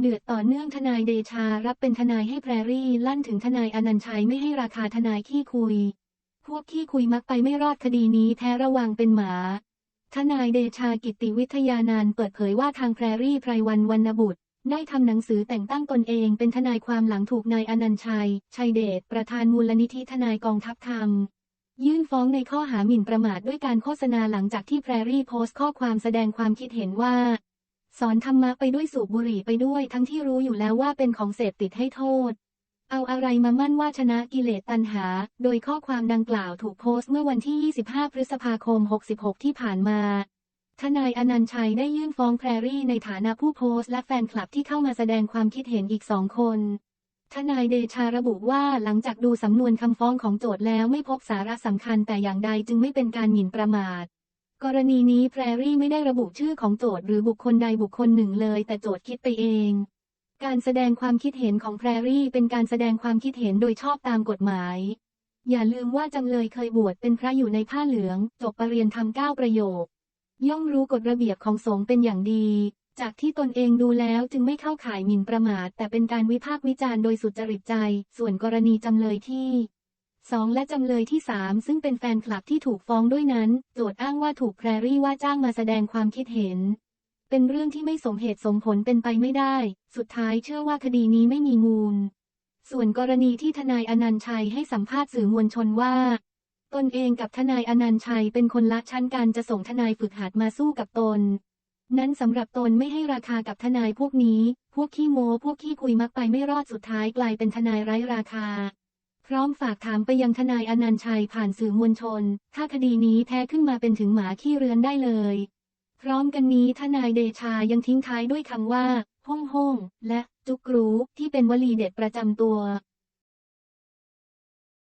เดือดต่อเนื่องทนายเดชารับเป็นทนายให้แพรรี่ลั่นถึงทนายอนันชัยไม่ให้ราคาทนายขี้คุย พวกขี้คุยมักไปไม่รอดคดีนี้แท้ระวังเป็นหมา ทนายเดชากิติวิทยานานท์เปิดเผยว่าทางแพรรี่ไพรวันวรรณบุตร ได้ทำหนังสือแต่งตั้งตนเองเป็นทนายความหลังถูกนายอนันชัย ชัยเดชประธานมูลนิธิทนายกองทัพธรรมยื่นฟ้องในข้อหาหมิ่นประมาทด้วยการโฆษณาหลังจากที่แพรรี่โพสต์ข้อความแสดงความคิดเห็นว่า สอนธรรมะไปด้วยสูบบุหรี่ไปด้วยทั้งที่รู้อยู่แล้วว่าเป็นของเสพติดให้โทษ เอาอะไรมามั่นว่าชนะกิเลสตัณหา โดยข้อความดังกล่าวถูกโพสต์เมื่อวันที่ 25 พฤษภาคม 66 ที่ผ่านมา ทนายอนันชัยได้ยื่นฟ้องแพรรี่ในฐานะผู้โพสต์และแฟนคลับที่เข้ามาแสดงความคิดเห็นอีกสองคนทนายเดชาระบุว่าหลังจากดูสำนวนคำฟ้องของโจทย์แล้วไม่พบสาระสำคัญแต่อย่างใดจึงไม่เป็นการหมิ่นประมาท กรณีนี้แพรรี่ไม่ได้ระบุชื่อของโจทย์หรือบุคคลใดบุคคลหนึ่งเลย แต่โจทย์คิดไปเอง การแสดงความคิดเห็นของแพรรี่เป็นการแสดงความคิดเห็นโดยชอบตามกฎหมาย อย่าลืมว่าจำเลยเคยบวชเป็นพระอยู่ในผ้าเหลือง จบปรริญญาธรรมเก้าประโยค ย่อมรู้กฎระเบียบของสงฆ์เป็นอย่างดี จากที่ตนเองดูแล้วจึงไม่เข้าข่ายหมิ่นประมาทแต่เป็นการวิพากษ์วิจารณ์โดยสุจริตใจ ส่วนกรณีจำเลยที่ สองและจำเลยที่สามซึ่งเป็นแฟนคลับที่ถูกฟ้องด้วยนั้น โจทอ้างว่าถูกแพรรี่ว่าจ้างมาแสดงความคิดเห็น เป็นเรื่องที่ไม่สมเหตุสมผลเป็นไปไม่ได้ สุดท้ายเชื่อว่าคดีนี้ไม่มีมูล ส่วนกรณีที่ทนายอนันต์ชัยให้สัมภาษณ์สื่อมวลชนว่า ตนเองกับทนายอนันต์ชัยเป็นคนละชั้นกันจะส่งทนายฝึกหัดมาสู้กับตน นั้นสำหรับตนไม่ให้ราคากับทนายพวกนี้ พวกขี้โม้พวกขี้คุยมักไปไม่รอดสุดท้ายกลายเป็นทนายไร้ราคา พร้อมฝากถามไปยังทนายอนันต์ชัยผ่านสื่อมวลชน ถ้าคดีนี้แท้ขึ้นมาเป็นถึงหมาขี้เรือนได้เลย พร้อมกันนี้ทนายเดชายังทิ้งท้ายด้วยคำว่า ห้องห้องและจุกรูที่เป็นวลีเด็ดประจำตัว